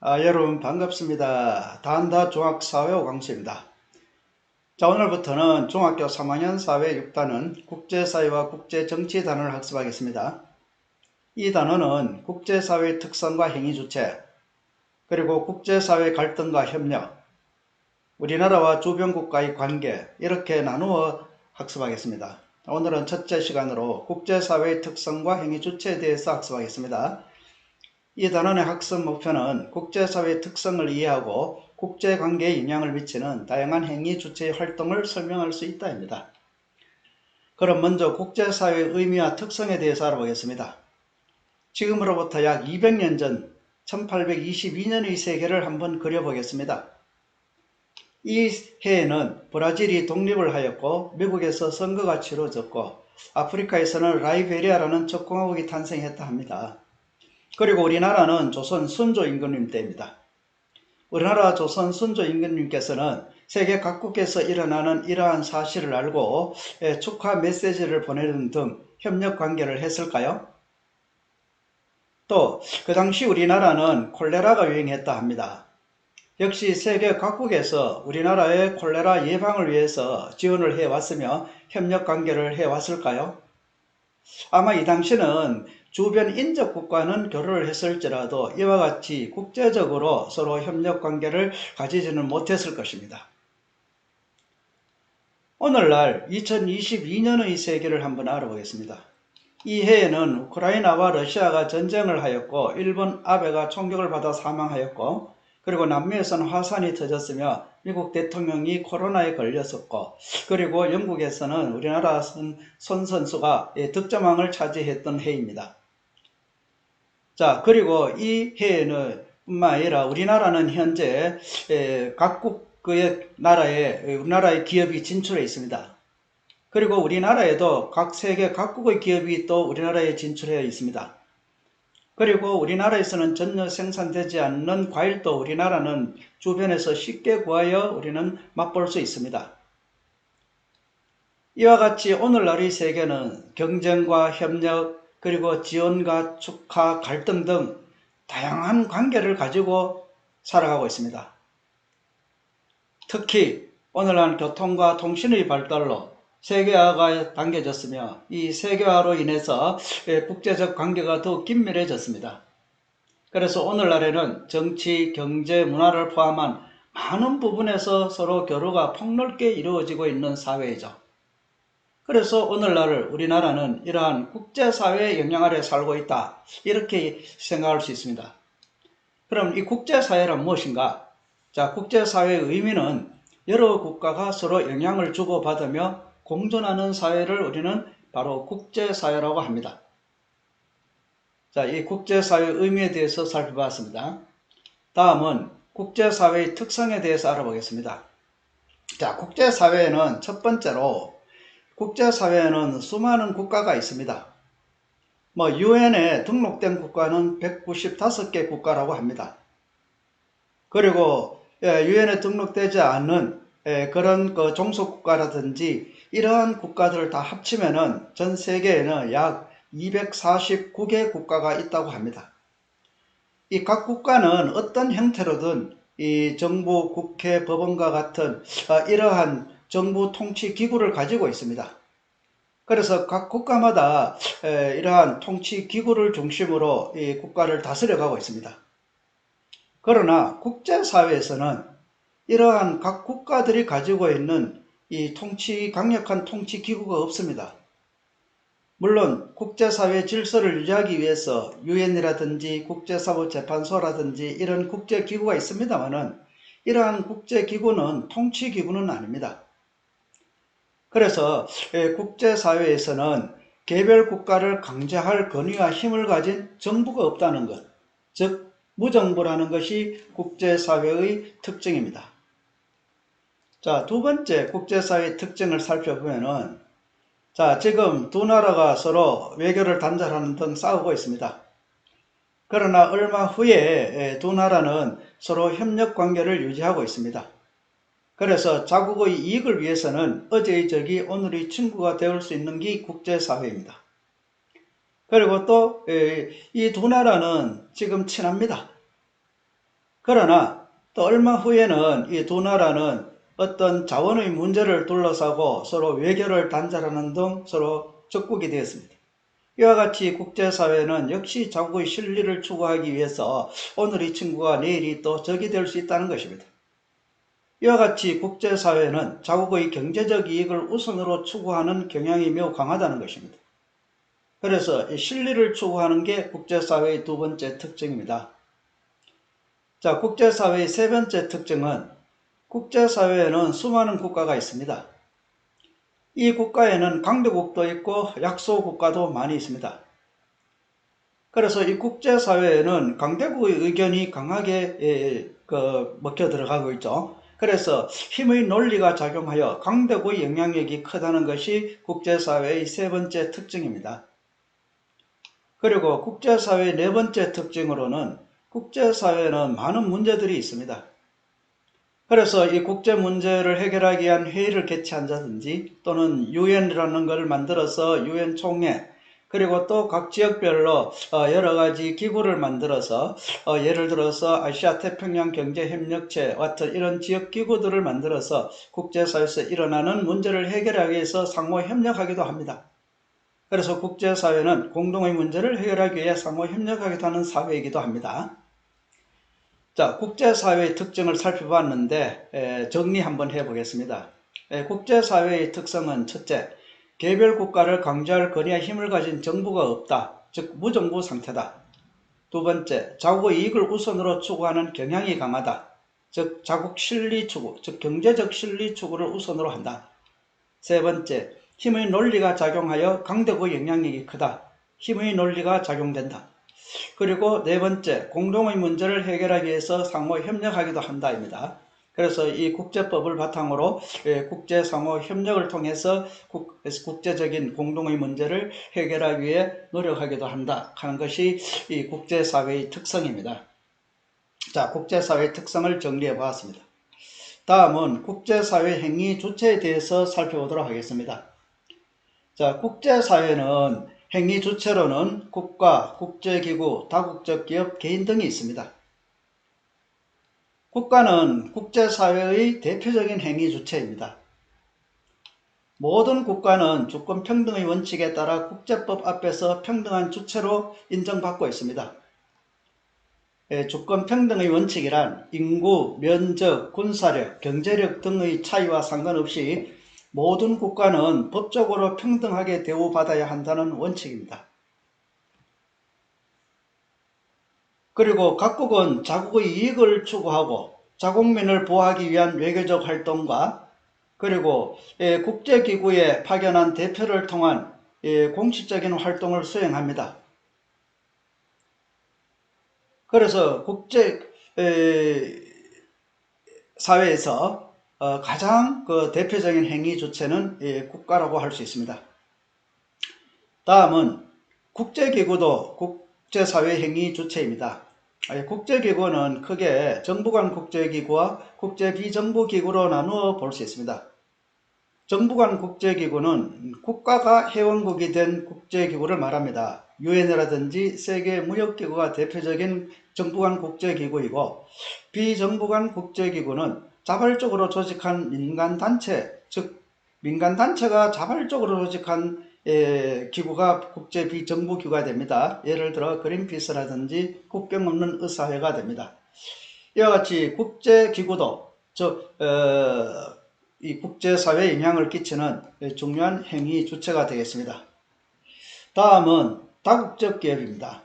아, 여러분 반갑습니다. 단다 종합사회 강수입니다. 자, 오늘부터는 중학교 3학년 사회 6단은 국제사회와 국제정치단을 학습하겠습니다. 이 단어는 국제사회 특성과 행위 주체, 그리고 국제사회 갈등과 협력, 우리나라와 주변 국가의 관계 이렇게 나누어 학습하겠습니다. 오늘은 첫째 시간으로 국제사회의 특성과 행위 주체에 대해서 학습하겠습니다. 이 단원의 학습 목표는 국제사회의 특성을 이해하고 국제관계에 영향을 미치는 다양한 행위 주체의 활동을 설명할 수 있다입니다. 그럼 먼저 국제사회의 의미와 특성에 대해서 알아보겠습니다. 지금으로부터 약 200년 전 1822년의 세계를 한번 그려보겠습니다. 이 해에는 브라질이 독립을 하였고 미국에서 선거가 치러졌고 아프리카에서는 라이베리아라는 적공화국이 탄생했다 합니다. 그리고 우리나라는 조선 순조 임금님 때입니다. 우리나라 조선 순조 임금님께서는 세계 각국에서 일어나는 이러한 사실을 알고 축하 메시지를 보내는 등 협력 관계를 했을까요? 또 그 당시 우리나라는 콜레라가 유행했다 합니다. 역시 세계 각국에서 우리나라의 콜레라 예방을 위해서 지원을 해왔으며 협력 관계를 해왔을까요? 아마 이 당시는 주변 인접 국가는 교류를 했을지라도 이와 같이 국제적으로 서로 협력 관계를 가지지는 못했을 것입니다. 오늘날 2022년의 세계를 한번 알아보겠습니다. 이 해에는 우크라이나와 러시아가 전쟁을 하였고 일본 아베가 총격을 받아 사망하였고 그리고 남미에서는 화산이 터졌으며 미국 대통령이 코로나에 걸렸었고 그리고 영국에서는 우리나라 손, 손 선수가 예, 득점왕을 차지했던 해입니다. 자 그리고 이 해에는 뿐만 아니라 우리나라는 현재 예, 각국의 나라에 우리나라의 기업이 진출해 있습니다. 그리고 우리나라에도 각 세계 각국의 기업이 또 우리나라에 진출해 있습니다. 그리고 우리나라에서는 전혀 생산되지 않는 과일도 우리나라는 주변에서 쉽게 구하여 우리는 맛볼 수 있습니다. 이와 같이 오늘날의 세계는 경쟁과 협력 그리고 지원과 축하 갈등 등 다양한 관계를 가지고 살아가고 있습니다. 특히 오늘날 교통과 통신의 발달로 세계화가 당겨졌으며 이 세계화로 인해서 국제적 관계가 더욱 긴밀해졌습니다. 그래서 오늘날에는 정치, 경제, 문화를 포함한 많은 부분에서 서로 교류가 폭넓게 이루어지고 있는 사회이죠. 그래서 오늘날 우리나라는 이러한 국제사회의 영향 아래 살고 있다. 이렇게 생각할 수 있습니다. 그럼 이 국제사회란 무엇인가? 자, 국제사회의 의미는 여러 국가가 서로 영향을 주고받으며 공존하는 사회를 우리는 바로 국제사회라고 합니다. 자, 이 국제사회의 의미에 대해서 살펴봤습니다. 다음은 국제사회의 특성에 대해서 알아보겠습니다. 자, 국제사회에는 첫 번째로 국제사회에는 수많은 국가가 있습니다. 뭐 유엔에 등록된 국가는 195개 국가라고 합니다. 그리고 유엔에 등록되지 않은 그런 그 종속국가라든지 이러한 국가들을 다 합치면은 전 세계에는 약 249개 국가가 있다고 합니다. 이 각 국가는 어떤 형태로든 이 정부, 국회, 법원과 같은 어, 이러한 정부 통치 기구를 가지고 있습니다. 그래서 각 국가마다 이러한 통치 기구를 중심으로 이 국가를 다스려가고 있습니다. 그러나 국제사회에서는 이러한 각 국가들이 가지고 있는 이 통치, 강력한 통치 기구가 없습니다. 물론 국제사회 질서를 유지하기 위해서 유엔이라든지 국제사법재판소라든지 이런 국제기구가 있습니다만은 이러한 국제기구는 통치기구는 아닙니다. 그래서 국제사회에서는 개별 국가를 강제할 권위와 힘을 가진 정부가 없다는 것, 즉 무정부라는 것이 국제사회의 특징입니다. 자, 두 번째 국제사회 특징을 살펴보면은 자, 지금 두 나라가 서로 외교를 단절하는 등 싸우고 있습니다. 그러나 얼마 후에 두 나라는 서로 협력 관계를 유지하고 있습니다. 그래서 자국의 이익을 위해서는 어제의 적이 오늘의 친구가 되올 수 있는 게 국제사회입니다. 그리고 또 이 두 나라는 지금 친합니다. 그러나 또 얼마 후에는 이 두 나라는 어떤 자원의 문제를 둘러싸고 서로 외교를 단절하는 등 서로 적국이 되었습니다. 이와 같이 국제사회는 역시 자국의 실리를 추구하기 위해서 오늘 이 친구가 내일이 또 적이 될 수 있다는 것입니다. 이와 같이 국제사회는 자국의 경제적 이익을 우선으로 추구하는 경향이 매우 강하다는 것입니다. 그래서 이 실리를 추구하는 게 국제사회의 두 번째 특징입니다. 자, 국제사회의 세 번째 특징은 국제사회에는 수많은 국가가 있습니다. 이 국가에는 강대국도 있고 약소국가도 많이 있습니다. 그래서 이 국제사회에는 강대국의 의견이 강하게 예, 그 먹혀 들어가고 있죠. 그래서 힘의 논리가 작용하여 강대국의 영향력이 크다는 것이 국제사회의 세 번째 특징입니다. 그리고 국제사회의 네 번째 특징으로는 국제사회에는 많은 문제들이 있습니다. 그래서 이 국제 문제를 해결하기 위한 회의를 개최한다든지 또는 유엔이라는 것을 만들어서 유엔 총회 그리고 또 각 지역별로 어, 여러 가지 기구를 만들어서 어, 예를 들어서 아시아 태평양 경제협력체 같은 이런 지역 기구들을 만들어서 국제사회에서 일어나는 문제를 해결하기 위해서 상호 협력하기도 합니다. 그래서 국제사회는 공동의 문제를 해결하기 위해 상호 협력하기도 하는 사회이기도 합니다. 자, 국제사회의 특징을 살펴봤는데 에, 정리 한번 해보겠습니다. 에, 국제사회의 특성은 첫째, 개별 국가를 강조할 거리와 힘을 가진 정부가 없다. 즉 무정부 상태다. 두 번째, 자국의 이익을 우선으로 추구하는 경향이 강하다. 즉 자국 실리 추구, 즉 경제적 실리 추구를 우선으로 한다. 세 번째, 힘의 논리가 작용하여 강대국의 영향력이 크다. 힘의 논리가 작용된다. 그리고 네 번째, 공동의 문제를 해결하기 위해서 상호 협력하기도 한다입니다. 그래서 이 국제법을 바탕으로 예, 국제 상호 협력을 통해서 국, 제적인 공동의 문제를 해결하기 위해 노력하기도 한다 하는 것이 이 국제사회의 특성입니다. 자, 국제사회의 특성을 정리해 보았습니다. 다음은 국제사회 행위 주체에 대해서 살펴보도록 하겠습니다. 자, 국제사회는 행위 주체로는 국가, 국제기구, 다국적 기업, 개인 등이 있습니다. 국가는 국제사회의 대표적인 행위 주체입니다. 모든 국가는 주권 평등의 원칙에 따라 국제법 앞에서 평등한 주체로 인정받고 있습니다. 예, 주권 평등의 원칙이란 인구, 면적, 군사력, 경제력 등의 차이와 상관없이 모든 국가는 법적으로 평등하게 대우받아야 한다는 원칙입니다. 그리고 각국은 자국의 이익을 추구하고 자국민을 보호하기 위한 외교적 활동과 그리고 예, 국제기구에 파견한 대표를 통한 예, 공식적인 활동을 수행합니다. 그래서 국제 사회에서 어, 가장 그 대표적인 행위 주체는 예, 국가라고 할 수 있습니다. 다음은 국제기구도 국제사회 행위 주체입니다. 국제기구는 크게 정부 간 국제기구와 국제 비정부기구로 나누어 볼 수 있습니다. 정부 간 국제기구는 국가가 회원국이 된 국제기구를 말합니다. 유엔이라든지 세계무역기구가 대표적인 정부 간 국제기구이고 비정부 간 국제기구는 자발적으로 조직한 민간단체, 즉 민간단체가 자발적으로 조직한 에, 기구가 국제 비정부 기구가 됩니다. 예를 들어 그린피스라든지 국경 없는 의사회가 됩니다. 이와 같이 국제 기구도 즉 어, 이 국제사회에 영향을 끼치는 중요한 행위 주체가 되겠습니다. 다음은 다국적 기업입니다.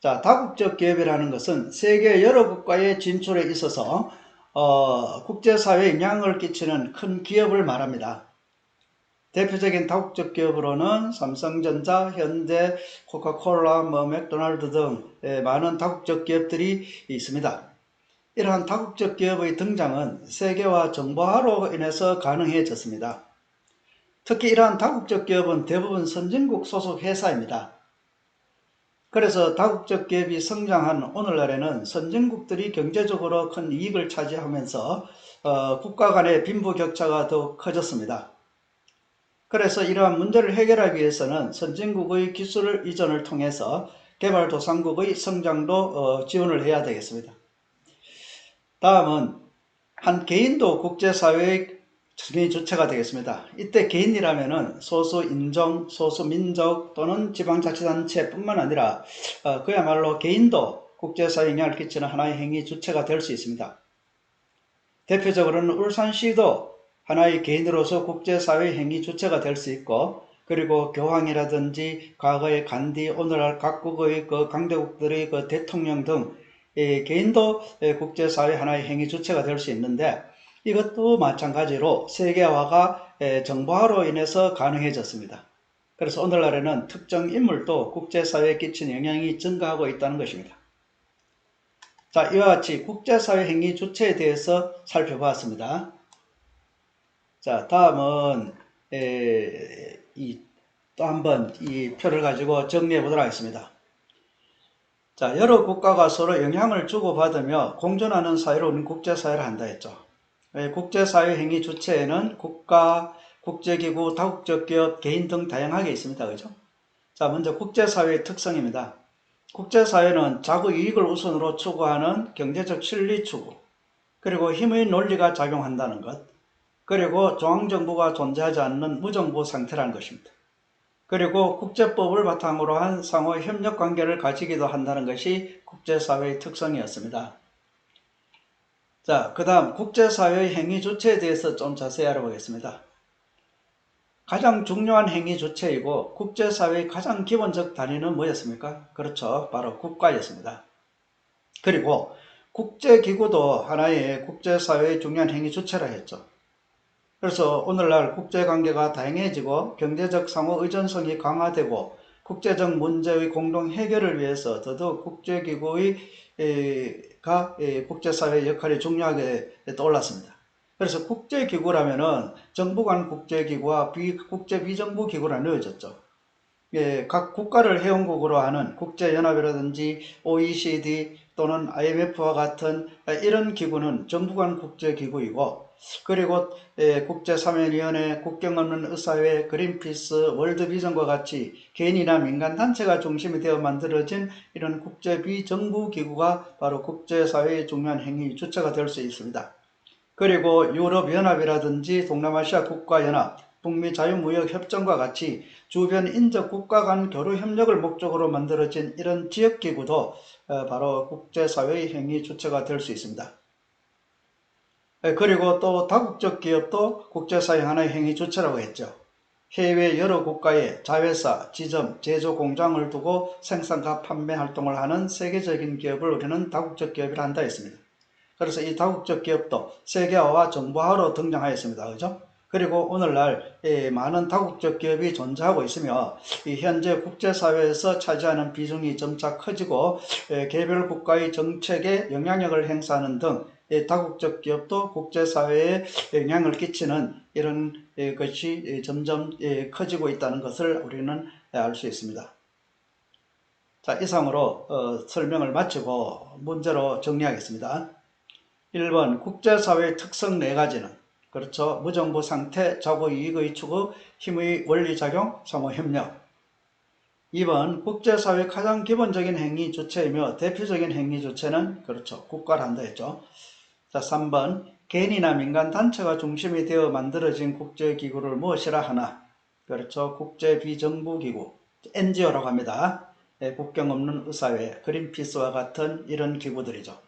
자, 다국적 기업이라는 것은 세계 여러 국가의 진출에 있어서 어, 국제사회에 영향을 끼치는 큰 기업을 말합니다. 대표적인 다국적 기업으로는 삼성전자, 현대, 코카콜라, 뭐 맥도날드 등 예, 많은 다국적 기업들이 있습니다. 이러한 다국적 기업의 등장은 세계화 정보화로 인해서 가능해졌습니다. 특히 이러한 다국적 기업은 대부분 선진국 소속 회사입니다. 그래서 다국적 기업이 성장한 오늘날에는 선진국들이 경제적으로 큰 이익을 차지하면서 어, 국가 간의 빈부 격차가 더욱 커졌습니다. 그래서 이러한 문제를 해결하기 위해서는 선진국의 기술 이전을 통해서 개발도상국의 성장도 어, 지원을 해야 되겠습니다. 다음은 한 개인도 국제사회의 정의 주체가 되겠습니다. 이때 개인이라면은 소수 인종, 소수 민족 또는 지방자치단체뿐만 아니라 어, 그야말로 개인도 국제사회에 영향을 끼치는 하나의 행위 주체가 될 수 있습니다. 대표적으로는 울산시도 하나의 개인으로서 국제사회 행위 주체가 될 수 있고 그리고 교황이라든지 과거의 간디 오늘날 각국의 그 강대국들의 그 대통령 등이 개인도 예, 국제사회 하나의 행위 주체가 될 수 있는데 이것도 마찬가지로 세계화가 예, 정보화로 인해서 가능해졌습니다. 그래서 오늘날에는 특정 인물도 국제사회에 끼친 영향이 증가하고 있다는 것입니다. 자, 이와 같이 국제사회 행위 주체에 대해서 살펴보았습니다. 자, 다음은 에, 이, 또 한번 이 표를 가지고 정리해 보도록 하겠습니다. 자, 여러 국가가 서로 영향을 주고받으며 공존하는 사회로 우리는 국제사회를 한다 했죠. 예, 국제사회 행위 주체에는 국가, 국제기구, 다국적 기업, 개인 등 다양하게 있습니다. 그죠? 자, 먼저 국제사회의 특성입니다. 국제사회는 자국 이익을 우선으로 추구하는 경제적 실리 추구, 그리고 힘의 논리가 작용한다는 것, 그리고 중앙정부가 존재하지 않는 무정부 상태라는 것입니다. 그리고 국제법을 바탕으로 한 상호 협력 관계를 가지기도 한다는 것이 국제사회의 특성이었습니다. 자, 그 다음 국제사회의 행위 주체에 대해서 좀 자세히 알아보겠습니다. 가장 중요한 행위 주체이고 국제사회의 가장 기본적 단위는 뭐였습니까? 그렇죠. 바로 국가였습니다. 그리고 국제기구도 하나의 국제사회의 중요한 행위 주체라 했죠. 그래서 오늘날 국제관계가 다양해지고 경제적 상호 의존성이 강화되고 국제적 문제의 공동 해결을 위해서 더더욱 국제기구의 가 국제사회 역할이 중요하게 떠올랐습니다. 그래서 국제기구라면은 정부 간 국제기구와 비, 국제 비정부 기구라 넣어졌죠. 예, 각 국가를 회원국으로 하는 국제연합이라든지 OECD 또는 IMF와 같은 이런 기구는 정부 간 국제기구이고 그리고 예, 국제사면위원회, 국경 없는 의사회, 그린피스, 월드비전과 같이 개인이나 민간단체가 중심이 되어 만들어진 이런 국제 비정부 기구가 바로 국제사회의 중요한 행위 주체가 될 수 있습니다. 그리고 유럽연합이라든지 동남아시아 국가연합, 북미 자유무역협정과 같이 주변 인접 국가 간 교류 협력을 목적으로 만들어진 이런 지역기구도 어, 바로 국제사회의 행위 주체가 될 수 있습니다. 예, 그리고 또 다국적 기업도 국제사회 하나의 행위 주체라고 했죠. 해외 여러 국가에 자회사, 지점, 제조 공장을 두고 생산과 판매 활동을 하는 세계적인 기업을 우리는 다국적 기업이라 한다 했습니다. 그래서 이 다국적 기업도 세계화와 정보화로 등장하였습니다. 그죠? 그리고 오늘날 많은 다국적 기업이 존재하고 있으며 현재 국제사회에서 차지하는 비중이 점차 커지고 개별 국가의 정책에 영향력을 행사하는 등 다국적 기업도 국제사회에 영향을 끼치는 이런 것이 점점 커지고 있다는 것을 우리는 알 수 있습니다. 자, 이상으로 어, 설명을 마치고 문제로 정리하겠습니다. 1번 국제사회의 특성 4가지는 그렇죠. 무정부 상태, 자고 이익의 추구, 힘의 원리작용, 상호협력. 2번 국제사회 가장 기본적인 행위 주체이며 대표적인 행위 주체는 그렇죠. 국가를 한다 했죠. 자, 3번 개인이나 민간 단체가 중심이 되어 만들어진 국제기구를 무엇이라 하나? 그렇죠. 국제비정부기구, NGO라고 합니다. 네, 국경 없는 의사회, 그린피스와 같은 이런 기구들이죠.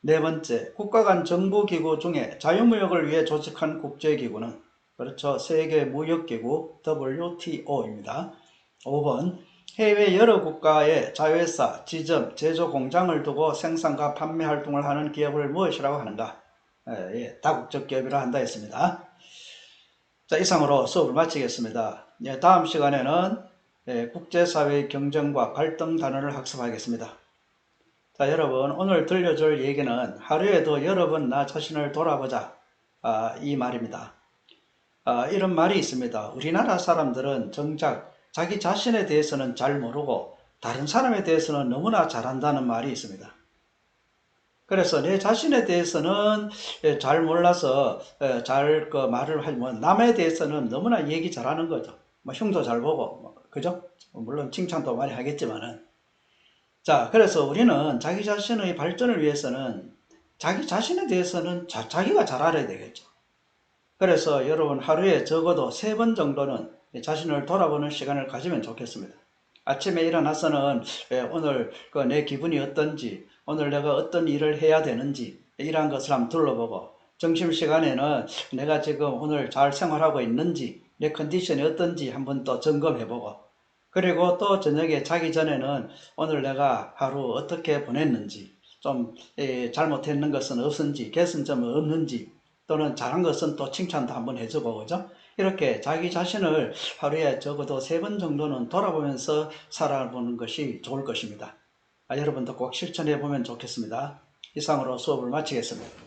네 번째, 국가 간 정부기구 중에 자유무역을 위해 조직한 국제기구는 그렇죠. 세계무역기구 WTO입니다. 5번, 해외 여러 국가의 자회사, 지점, 제조 공장을 두고 생산과 판매 활동을 하는 기업을 무엇이라고 하는가? 예, 예, 다국적 기업이라 한다 했습니다. 자, 이상으로 수업을 마치겠습니다. 예, 다음 시간에는 예, 국제사회 경쟁과 갈등 단어를 학습하겠습니다. 자, 여러분, 오늘 들려줄 얘기는 하루에도 여러 번 나 자신을 돌아보자. 아, 이 말입니다. 아, 이런 말이 있습니다. 우리나라 사람들은 정작 자기 자신에 대해서는 잘 모르고 다른 사람에 대해서는 너무나 잘한다는 말이 있습니다. 그래서 내 자신에 대해서는 잘 몰라서 잘 그 말을 하지만 남에 대해서는 너무나 얘기 잘하는 거죠. 뭐 흉도 잘 보고 뭐, 그죠? 물론 칭찬도 많이 하겠지만은 자 그래서 우리는 자기 자신의 발전을 위해서는 자기 자신에 대해서는 자, 자기가 잘 알아야 되겠죠. 그래서 여러분 하루에 적어도 세 번 정도는 자신을 돌아보는 시간을 가지면 좋겠습니다. 아침에 일어나서는 예, 오늘 그내 기분이 어떤지, 오늘 내가 어떤 일을 해야 되는지 이러한 것을 한번 둘러보고 점심 시간에는 내가 지금 오늘 잘 생활하고 있는지 내 컨디션이 어떤지 한번 또 점검해보고 그리고 또 저녁에 자기 전에는 오늘 내가 하루 어떻게 보냈는지 좀 예, 잘못했는 것은 없는지 개선점은 없는지 또는 잘한 것은 또 칭찬도 한번 해주고 그죠? 이렇게 자기 자신을 하루에 적어도 세 번 정도는 돌아보면서 살아보는 것이 좋을 것입니다. 아, 여러분도 꼭 실천해 보면 좋겠습니다. 이상으로 수업을 마치겠습니다.